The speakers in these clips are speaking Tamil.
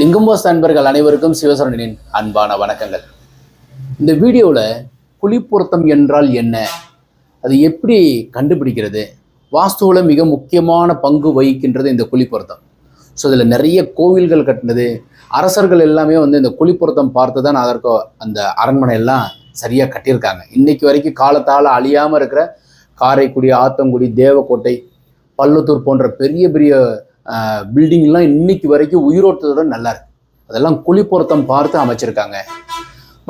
லிங்கம்போஸ் நண்பர்கள் அனைவருக்கும் சிவசரணின் அன்பான வணக்கங்கள். இந்த வீடியோவில் குழிப்பொருத்தம் என்றால் என்ன? அது எப்படி கண்டுபிடிக்கிறது? வாஸ்துவில் மிக முக்கியமான பங்கு வகிக்கின்றது இந்த குழிப்பொருத்தம் ஸோ இதில் நிறைய கோவில்கள் கட்டினது. அரசர்கள் எல்லாமே வந்து இந்த குழிப்பொருத்தம் பார்த்து தான் அதற்கு அந்த அரண்மனை எல்லாம் சரியாக கட்டியிருக்காங்க. இன்றைக்கு வரைக்கும் காலத்தால் அழியாமல் இருக்கிற காரைக்குடி ஆத்தங்குடி தேவக்கோட்டை பள்ளத்தூர் போன்ற பெரிய பெரிய பில்டிங்லாம் இன்னைக்கு வரைக்கும் உயிரோட்டத்தோட நல்லா இருக்கு. அதெல்லாம் குழிப்புறத்தம் பார்த்து அமைச்சிருக்காங்க.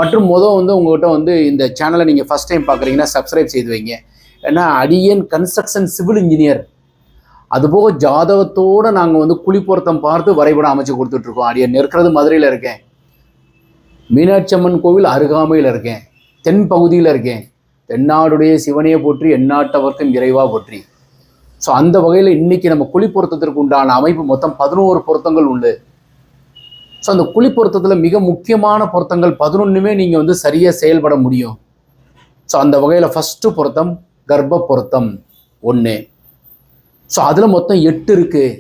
மற்றும் மொதல் வந்து உங்கள்கிட்ட வந்து இந்த சேனலை நீங்கள் ஃபஸ்ட் டைம் பார்க்குறீங்கன்னா சப்ஸ்கிரைப் செய்து வைங்க. ஏன்னா அடியன் கன்ஸ்ட்ரக்ஷன் சிவில் இன்ஜினியர் அதுபோக ஜாதகத்தோடு நாங்கள் வந்து குழிப்புறத்தம் பார்த்து வரைபடம் அமைச்சு கொடுத்துட்ருக்கோம் அடியன் இருக்கிறது மதுரையில் இருக்கேன். மீனாட்சி அம்மன் கோவில் அருகாமையில் இருக்கேன். தென் பகுதியில் இருக்கேன். தென்னாடுடைய சிவனையை போற்றி எந்நாட்டவர்க்கும் இறைவா போற்றி. ஸோ அந்த வகையில் இன்னைக்கு நம்ம குழி பொருத்தத்திற்கு உண்டான அமைப்பு மொத்தம் பதினோரு பொருத்தங்கள் உண்டு. ஸோ அந்த குழி பொருத்தத்தில் மிக முக்கியமான பொருத்தங்கள் பதினொன்றுமே நீங்கள் வந்து சரியாக செயல்பட முடியும். ஸோ அந்த வகையில் ஃபஸ்ட்டு பொருத்தம் கர்ப்ப பொருத்தம் ஒன்று ஸோ அதில் மொத்தம் எட்டு இருக்குது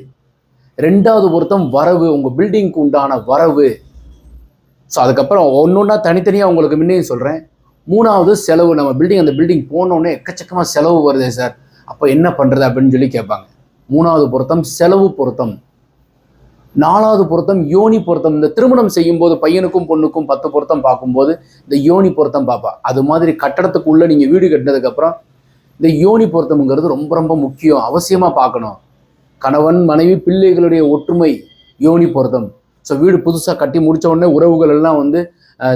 ரெண்டாவது பொருத்தம் வரவு உங்கள் பில்டிங்க்கு உண்டான வரவு. ஸோ அதுக்கப்புறம் ஒன்று ஒன்றா தனித்தனியாக உங்களுக்கு முன்னே சொல்கிறேன் மூணாவது செலவு நம்ம பில்டிங் அந்த பில்டிங் போனோடனே எக்கச்சக்கமாக செலவு வருதே சார். அப்போ என்ன பண்ணுறது அப்படின்னு சொல்லி கேட்பாங்க. மூணாவது பொருத்தம் செலவு பொருத்தம். நாலாவது பொருத்தம் யோனி பொருத்தம். இந்த திருமணம் செய்யும்போது பையனுக்கும் பொண்ணுக்கும் பத்து பொருத்தம் பார்க்கும்போது இந்த யோனி பொருத்தம் பார்ப்பா. அது மாதிரி கட்டடத்துக்குள்ளே நீங்கள் வீடு கட்டினதுக்கப்புறம் இந்த யோனி பொருத்தம்ங்கிறது ரொம்ப ரொம்ப முக்கியம். அவசியமாக பார்க்கணும். கணவன் மனைவி பிள்ளைகளுடைய ஒற்றுமை யோனி பொருத்தம். ஸோ வீடு புதுசாக கட்டி முடித்த உடனே உறவுகள் எல்லாம் வந்து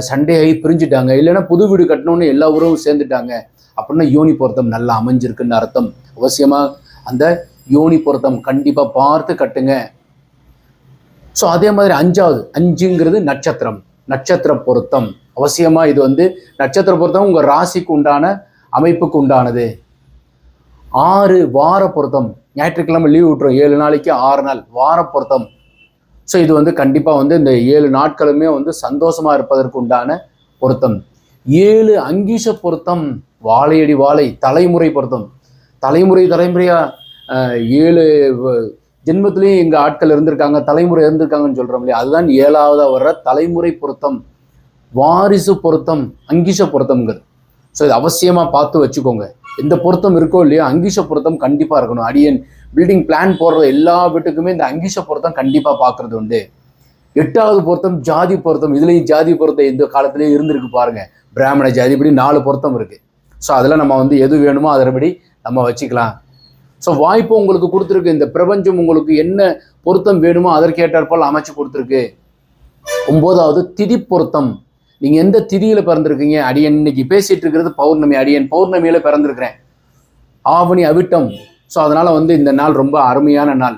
சண்டையாகி ஆகி பிரிஞ்சுட்டாங்க. இல்லைன்னா புது வீடு கட்டினோடனே எல்லா உறவும் சேர்ந்துட்டாங்க. அப்படின்னா யோனி பொருத்தம் நல்லா அமைஞ்சிருக்குன்னு அர்த்தம். அவசியமாக அந்த யோனி பொருத்தம் கண்டிப்பாக பார்த்து கட்டுங்க. ஸோ அதே மாதிரி அஞ்சாவது அஞ்சுங்கிறது நட்சத்திரம் நட்சத்திர பொருத்தம். அவசியமாக இது வந்து நட்சத்திர பொருத்தம் உங்கள் ராசிக்கு உண்டான அமைப்புக்கு உண்டானது. ஆறு வார பொருத்தம். ஞாயிற்றுக்கிழமை லீவ் விட்டுரும். ஏழு நாளைக்கு ஆறு நாள் வார பொருத்தம். ஸோ இது வந்து கண்டிப்பாக வந்து இந்த ஏழு நாட்களுமே வந்து சந்தோஷமாக இருப்பதற்கு உண்டான பொருத்தம். ஏழு அங்கீச பொருத்தம். வாழையடி வாழை தலைமுறை பொருத்தம். தலைமுறை தலைமுறையாக ஏழு ஜென்மத்திலையும் எங்கள் ஆட்கள் இருந்திருக்காங்க தலைமுறை இருந்திருக்காங்கன்னு சொல்கிறோம் இல்லையா? அதுதான் ஏழாவதாக வர்ற தலைமுறை பொருத்தம் வாரிசு பொருத்தம் அங்கிஷ பொருத்தம்ங்கிறது. ஸோ இது அவசியமாக பார்த்து வச்சுக்கோங்க. எந்த பொருத்தம் இருக்கோ இல்லையோ அங்கிஷ பொருத்தம் கண்டிப்பாக இருக்கணும். அடியன் பில்டிங் பிளான் போடுற எல்லா வீட்டுக்குமே இந்த அங்கிஷ பொருத்தம் கண்டிப்பாக பார்க்கறது உண்டு. எட்டாவது பொருத்தம் ஜாதி பொருத்தம் இதுலேயும் ஜாதி பொருத்தம் இந்த காலத்துலேயும் இருந்திருக்கு பாருங்க. பிராமண ஜாதி இப்படி நாலு பொருத்தம் இருக்கு. ஸோ அதில் நம்ம வந்து எது வேணுமோ அதன்படி நம்ம வச்சுக்கலாம். ஸோ வாய்ப்பு உங்களுக்கு கொடுத்துருக்கு. இந்த பிரபஞ்சம் உங்களுக்கு என்ன பொருத்தம் வேணுமோ அதற்கேற்றாற்போல் அமைச்சு கொடுத்துருக்கு. ஒம்போதாவது திதி பொருத்தம். நீங்கள் எந்த திதியில் பிறந்திருக்கீங்க? அடியன் இன்னைக்கு பேசிகிட்டு இருக்கிறது பௌர்ணமி. அடியன் பௌர்ணமியில் பிறந்திருக்கிறேன். ஆவணி அவிட்டம். ஸோ அதனால் வந்து இந்த நாள் ரொம்ப அருமையான நாள்.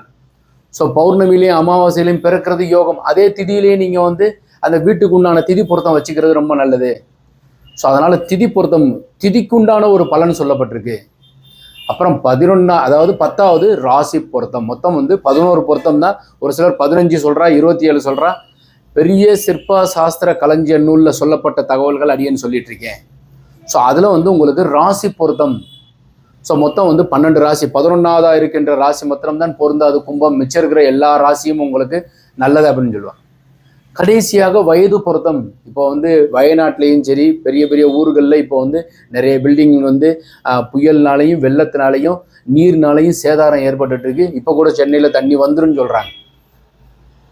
ஸோ பௌர்ணமிலையும் அமாவாசையிலையும் பிறக்கிறது யோகம். அதே திதியிலேயே நீங்கள் வந்து அந்த வீட்டுக்கு உண்டான திதி பொருத்தம் வச்சுக்கிறது ரொம்ப நல்லது. ஸோ அதனால் திதி பொருத்தம் திதிக்குண்டான ஒரு பலன் சொல்லப்பட்டிருக்கு. அப்புறம் பதினொன்னா அதாவது பத்தாவது ராசி பொருத்தம். மொத்தம் வந்து பதினோரு பொருத்தம் தான். ஒரு சிலர் பதினஞ்சு சொல்கிறா இருபத்தி ஏழு சொல்கிறா பெரிய சிற்ப சாஸ்திர களஞ்சிய நூலில் சொல்லப்பட்ட தகவல்கள் அடியன்னு சொல்லிட்டு இருக்கேன் ஸோ அதில் வந்து உங்களுக்கு ராசி பொருத்தம். ஸோ மொத்தம் வந்து பன்னெண்டு ராசி. பதினொன்றாவதாக இருக்கின்ற ராசி மாத்திரம்தான் பொருந்தாது. கும்பம் மிச்சம் இருக்கிற எல்லா ராசியும் உங்களுக்கு நல்லது அப்படின்னு சொல்லுவாங்க. கடைசியாக வயது பொருத்தம். இப்போ வந்து வயநாட்டிலையும் சரி பெரிய பெரிய ஊர்களில் இப்போ வந்து நிறைய பில்டிங் வந்து புயல்னாலையும் வெள்ளத்தினாலையும் நீர்னாலையும் சேதாரம் ஏற்பட்டுட்டு இருக்கு இப்போ கூட சென்னையில் தண்ணி வந்துருன்னு சொல்கிறாங்க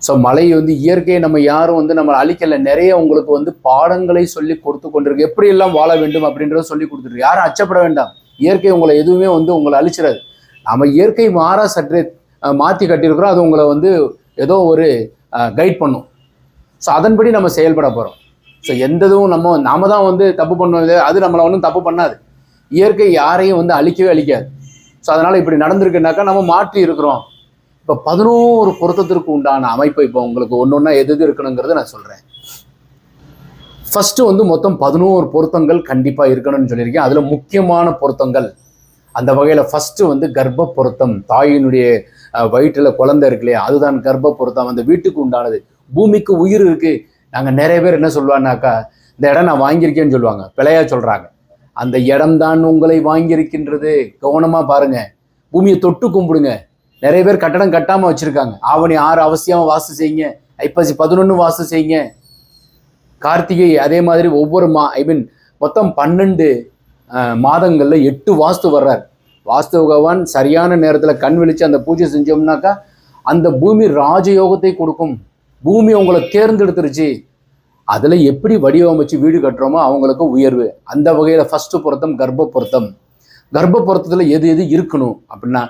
ஸோ மழை வந்து இயற்கையை நம்ம யாரும் வந்து நம்ம அழிக்கலை. நிறைய உங்களுக்கு வந்து பாடங்களை சொல்லி கொடுத்து கொண்டிருக்கு. எப்படியெல்லாம் வாழ வேண்டும் அப்படின்றத சொல்லி கொடுத்துருக்கு. யாரும் அச்சப்பட வேண்டாம். இயற்கை உங்களை எதுவுமே வந்து உங்களை அழிச்சிடாது. நம்ம இயற்கை மாற சற்றே மாற்றி கட்டியிருக்கிறோம். அது உங்களை வந்து ஏதோ ஒரு கைட் பண்ணும். ஸோ அதன்படி நம்ம செயல்பட போகிறோம் ஸோ எந்த இதுவும் நம்ம நாம தான் வந்து தப்பு பண்ணுவது அது நம்மளை ஒன்றும் தப்பு பண்ணாது. இயற்கை யாரையும் வந்து அழிக்கவே அழிக்காது. ஸோ அதனால் இப்படி நடந்திருக்குனாக்கா நம்ம மாற்றி இருக்கிறோம். இப்போ பதினோரு பொருத்தத்திற்கு உண்டான அமைப்பு இப்போ உங்களுக்கு ஒன்று ஒன்றா எது எது இருக்கணுங்கிறத நான் சொல்கிறேன் ஃபஸ்ட்டு வந்து மொத்தம் பதினோரு பொருத்தங்கள் கண்டிப்பாக இருக்கணும்னு சொல்லியிருக்கேன். அதில் முக்கியமான பொருத்தங்கள். அந்த வகையில் ஃபஸ்ட்டு வந்து கர்ப்ப பொருத்தம். தாயினுடைய வயிற்றில் குழந்தை இருக்கு இல்லையா? அதுதான் கர்ப்ப பொருத்தம். அந்த வீட்டுக்கு உண்டானது. பூமிக்கு உயிர் இருக்கு. நாங்கள் நிறைய பேர் என்ன சொல்லுவாங்கனாக்கா இந்த இடம் நான் வாங்கியிருக்கேன்னு சொல்லுவாங்க. பிழையா சொல்கிறாங்க அந்த இடம்தான் உங்களை வாங்கியிருக்கின்றது. கவனமாக பாருங்க. பூமியை தொட்டு கும்பிடுங்க. நிறைய பேர் கட்டடம் கட்டாமல் வச்சுருக்காங்க. ஆவணி ஆறு அவசியமாக வாசு செய்யுங்க. ஐப்பசி பதினொன்று வாசு செய்யுங்க. கார்த்திகை அதே மாதிரி ஒவ்வொரு மா ஐ மீன் மொத்தம் பன்னெண்டு மாதங்களில் எட்டு வாஸ்து வர்றார். வாஸ்து பகவான் சரியான நேரத்தில் கண் விழித்து அந்த பூஜை செஞ்சோம்னாக்கா அந்த பூமி ராஜயோகத்தை கொடுக்கும். பூமி உங்களை தேர்ந்தெடுத்துருச்சு. அதில் எப்படி வடிவமைச்சு வீடு கட்டுறோமோ அவங்களுக்கு உயர்வு. அந்த வகையில் ஃபஸ்ட்டு பொருத்தம் கர்ப்ப பொருத்தம். கர்ப்ப பொருத்தத்தில் எது எது இருக்கணும் அப்படின்னா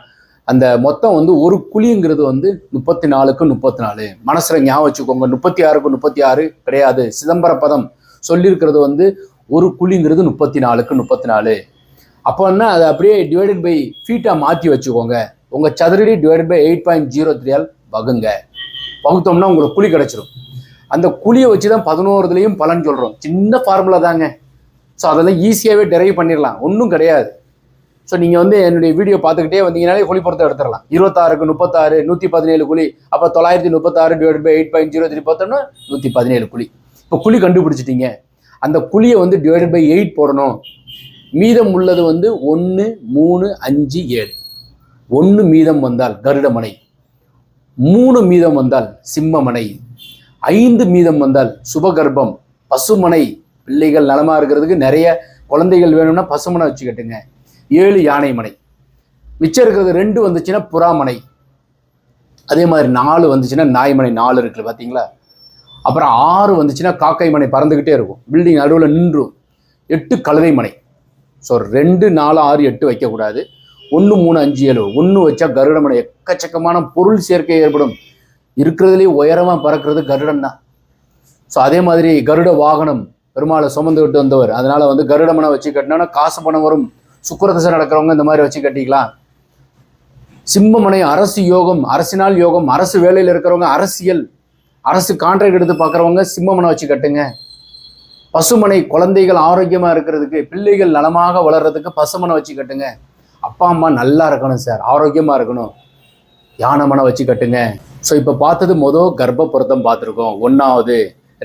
அந்த மொத்தம் வந்து ஒரு குழிங்கிறது வந்து முப்பத்தி நாலுக்கு முப்பத்தி நாலு மனசில் ஞாபகம் வச்சுக்கோங்க முப்பத்தி ஆறுக்கு முப்பத்தி ஆறு கிடையாது. சிதம்பர பதம் சொல்லியிருக்கிறது வந்து ஒரு குழிங்கிறது முப்பத்தி நாலுக்கு முப்பத்தி நாலு அப்போன்னா அதை அப்படியே டிவைடட் பை ஃபீட்டாக மாற்றி வச்சுக்கோங்க. உங்கள் சதுரடி divided by eight point zero த்ரீயால் வகுங்க. வகுத்தோம்னா உங்களுக்கு குழி கிடச்சிரும். அந்த குழியை வச்சு தான் பதினோருதுலேயும் பலன் சொல்கிறோம் சின்ன ஃபார்முலா தாங்க. ஸோ அதெல்லாம் ஈஸியாகவே டெரைவ் பண்ணிடலாம். ஒன்றும் கிடையாது. ஸோ நீங்கள் வந்து என்னுடைய வீடியோ பார்த்துக்கிட்டே வந்தீங்கனாலே குழி பொறுத்த எடுத்துடலாம். இருபத்தாறுக்கு முப்பத்தாறு நூற்றி பதினேழு குழி. அப்போ தொள்ளாயிரத்தி முப்பத்தாறு divide by eight point zero three பார்த்தோம்னா நூற்றி பதினேழு குழி. இப்போ குழி கண்டுபிடிச்சிட்டீங்க. அந்த குழியை வந்து டிவைட் பை எயிட் போடணும். மீதம் உள்ளது வந்து ஒன்று மூணு அஞ்சு ஏழு. ஒன்று மீதம் வந்தால் கருடமனை மூணு மீதம் வந்தால் சிம்மமனை ஐந்து மீதம் வந்தால் சுபகர்ப்பம். பசுமனை பிள்ளைகள் நலமாக இருக்கிறதுக்கு நிறைய குழந்தைகள் வேணும்னா பசுமனை வச்சுக்கட்டுங்க. ஏழு யானை மனை மிச்சம் இருக்கிறது ரெண்டு வந்துச்சுன்னா புறாமனை. அதே மாதிரி நாலு வந்துச்சுன்னா நாய்மனை நாலு இருக்குல்ல பார்த்தீங்களா? அப்புறம் ஆறு வந்துச்சுன்னா காக்கை மனை பறந்துக்கிட்டே இருக்கும். பில்டிங் நடுவில் நின்றும். எட்டு கழுதை மனை ஸோ ரெண்டு நாலு ஆறு எட்டு வைக்கக்கூடாது. ஒன்று மூணு அஞ்சு ஏழு. ஒன்று வச்சா கருடமனை எக்கச்சக்கமான பொருள் சேர்க்கை ஏற்படும். இருக்கிறதுலே உயரமாக பறக்கிறது கருடன் தான். ஸோ அதே மாதிரி கருட வாகனம் பெருமாளை சுமந்து விட்டு வந்தவர். அதனால் வந்து கருடமனை வச்சு கட்டினோன்னா காசு பணம் வரும். சுக்கரதசை நடக்கிறவங்க இந்த மாதிரி வச்சு கட்டிக்கலாம். சிம்மமனை அரசு யோகம் அரசினால் யோகம் அரசு வேலையில் இருக்கிறவங்க அரசியல் அரசு கான்ட்ராக்ட் எடுத்து பார்க்குறவங்க சிம்மமனை வச்சு கட்டுங்க. பசுமனை குழந்தைகள் ஆரோக்கியமாக இருக்கிறதுக்கு பிள்ளைகள் நலமாக வளர்கிறதுக்கு பசுமனை வச்சு கட்டுங்க. அப்பா அம்மா நல்லா இருக்கணும் சார். ஆரோக்கியமாக இருக்கணும். யானை மனம் வச்சு கட்டுங்க. ஸோ இப்போ பார்த்தது மொதல் கர்ப்ப பொருத்தம் பார்த்துருக்கோம். ஒன்றாவது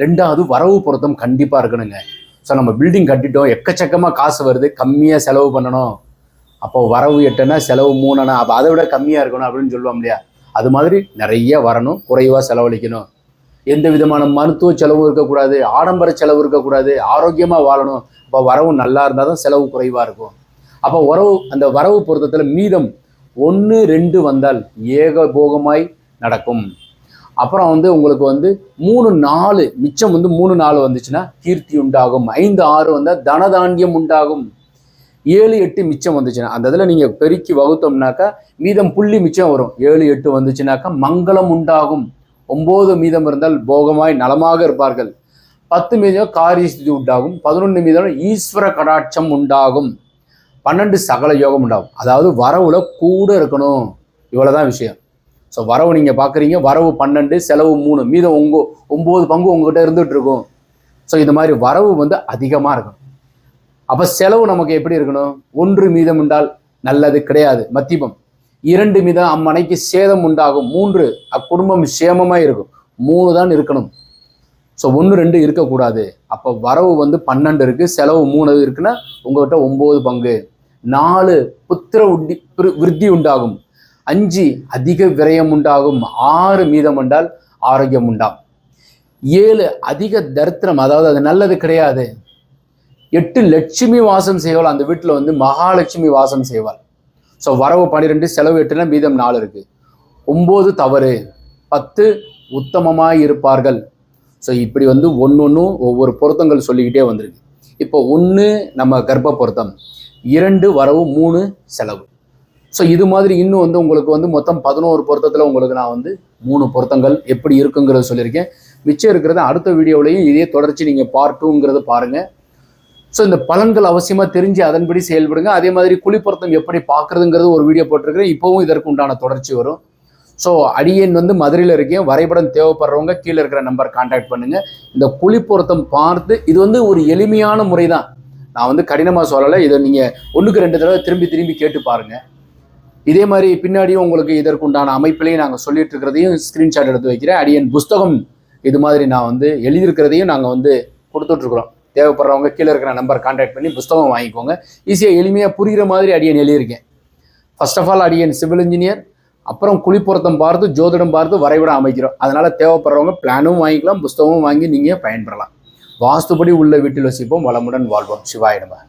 ரெண்டாவது வரவு பொருத்தம் கண்டிப்பாக இருக்கணுங்க. ஸோ நம்ம பில்டிங் கட்டிட்டோம். எக்கச்சக்கமாக காசு வருது. கம்மியாக செலவு பண்ணணும். அப்போ வரவு எட்டுனா செலவு மூணுனா அப்போ அதை விட கம்மியாக இருக்கணும் அப்படின்னு சொல்லுவோம் இல்லையா? அது மாதிரி நிறைய வரணும். குறைவாக செலவழிக்கணும். எந்த விதமான மருத்துவ செலவும் இருக்கக்கூடாது. ஆடம்பர செலவு இருக்கக்கூடாது. ஆரோக்கியமாக வாழணும். அப்போ வரவு நல்லா இருந்தால் தான் செலவு குறைவாக இருக்கும். அப்போ உறவு அந்த வரவு பொருத்தத்தில் மீதம் ஒன்று ரெண்டு வந்தால் ஏகபோகமாய் நடக்கும். அப்புறம் வந்து உங்களுக்கு வந்து மூணு நாலு மிச்சம் வந்து மூணு நாலு வந்துச்சுன்னா கீர்த்தி உண்டாகும். ஐந்து ஆறு வந்தால் தனதாண்டியம் உண்டாகும். ஏழு எட்டு மிச்சம் வந்துச்சுன்னா அந்த இதில் நீங்கள் பெருக்கி வகுத்தோம்னாக்கா மீதம் புள்ளி மிச்சம் வரும். ஏழு எட்டு வந்துச்சுனாக்கா மங்களம் உண்டாகும். ஒம்பது மீதம் இருந்தால் போகமாய் நலமாக இருப்பார்கள். பத்து மீதம் காரியஸ்தி உண்டாகும். பதினொன்று மீதம் ஈஸ்வர கடாட்சம் உண்டாகும். பன்னெண்டு சகல யோகம் உண்டாகும். அதாவது வரவுல கூட இருக்கணும். இவ்வளோதான் விஷயம். ஸோ வரவு நீங்கள் பார்க்குறீங்க வரவு பன்னெண்டு செலவு மூணு. மீதம் உங்க ஒம்பது பங்கு உங்ககிட்ட இருந்துகிட்டு இருக்கும் ஸோ இந்த மாதிரி வரவு வந்து அதிகமாக இருக்கணும். அப்போ செலவு நமக்கு எப்படி இருக்கணும்? ஒன்று மீதம் உண்டால் நல்லது கிடையாது. மத்தியமம். இரண்டு மீதம் அம்மனைக்கு சேதம் உண்டாகும். மூன்று அக்குடும்பம் சேமமாக இருக்கும். மூணு தான் இருக்கணும். ஸோ ஒன்று ரெண்டு இருக்கக்கூடாது. அப்போ வரவு வந்து பன்னெண்டு இருக்குது செலவு மூணு இருக்குன்னா உங்கள்கிட்ட ஒம்பது பங்கு. நாலு புத்திர உண்டி விருத்தி உண்டாகும். அஞ்சு அதிக விரயம் உண்டாகும். ஆறு மீதம் உண்டால் ஆரோக்கியம் உண்டாகும் ஏழு அதிக தரித்திரம் அதாவது அது நல்லது கிடையாது. எட்டு லட்சுமி வாசம் செய்வாள். அந்த வீட்டில் வந்து மகாலட்சுமி வாசம் செய்வாள். ஸோ வரவு பன்னிரெண்டு செலவு எட்டுனா மீதம் நாலு இருக்கு. ஒம்பது தவறு பத்து உத்தமமாக இருப்பார்கள். ஸோ இப்படி வந்து ஒன்று ஒன்றும் ஒவ்வொரு பொருத்தங்கள் சொல்லிக்கிட்டே வந்திருக்கு. இப்போ ஒன்று நம்ம கர்ப்ப பொருத்தம். இரண்டு வரவு மூணு செலவு. ஸோ இது மாதிரி இன்னும் வந்து உங்களுக்கு வந்து மொத்தம் பதினோரு பொருத்தத்தில் உங்களுக்கு நான் வந்து மூணு பொருத்தங்கள் எப்படி இருக்குங்கிறத சொல்லியிருக்கேன். மிச்சம் இருக்கிறத அடுத்த வீடியோவிலையும் இதே தொடர்ச்சி நீங்கள் பார்ட் டூங்கிறத பாருங்கள் ஸோ இந்த பலன்கள் அவசியமாக தெரிஞ்சு அதன்படி செயல்படுங்க. அதே மாதிரி குளிப்பொருத்தம் எப்படி பார்க்குறதுங்கிறது ஒரு வீடியோ போட்டிருக்கிறேன். இப்போவும் இதற்கு உண்டான தொடர்ச்சி வரும். ஸோ அடியன் வந்து மதுரையில் இருக்கேன். வரைபடம் தேவைப்படுறவங்க கீழே இருக்கிற நம்பர் கான்டாக்ட் பண்ணுங்கள் இந்த குழிப்பொருத்தம் பார்த்து இது வந்து ஒரு எளிமையான முறை தான் நான் வந்து கடினமாக சொல்லலை இதை நீங்கள் ஒன்றுக்கு ரெண்டு தடவை திரும்பி திரும்பி கேட்டு பாருங்கள் இதே மாதிரி பின்னாடியும் உங்களுக்கு இதற்குண்டான அமைப்பிலையும் நாங்கள் சொல்லிட்டு இருக்கிறதையும் ஸ்க்ரீன்ஷாட் எடுத்து வைக்கிறேன். அடியன் புஸ்தகம் இது மாதிரி நான் வந்து எழுதியிருக்கிறதையும் நாங்கள் வந்து கொடுத்துட்ருக்குறோம் தேவைப்படுறவங்க கீழே இருக்கிற நம்பர் கான்டாக்ட் பண்ணி புஸ்தகம் வாங்கிக்கோங்க. ஈஸியாக எளிமையாக புரிகிற மாதிரி அடியன் எழுதியிருக்கேன். ஃபர்ஸ்ட் ஆஃப் ஆல் அடியன் சிவில் இன்ஜினியர் அப்புறம் குளிப்புறத்தம் பார்த்து ஜோதிடம் பார்த்து வரைபடம் அமைக்கிறோம். அதனால் தேவைப்படுறவங்க பிளானும் வாங்கிக்கலாம் புஸ்தகமும் வாங்கி நீங்கள் பயன்பெறலாம். வாஸ்துபடி உள்ள வீட்டில் வசிப்போம். வளமுடன் வாழ்வோம். சிவாயிடமா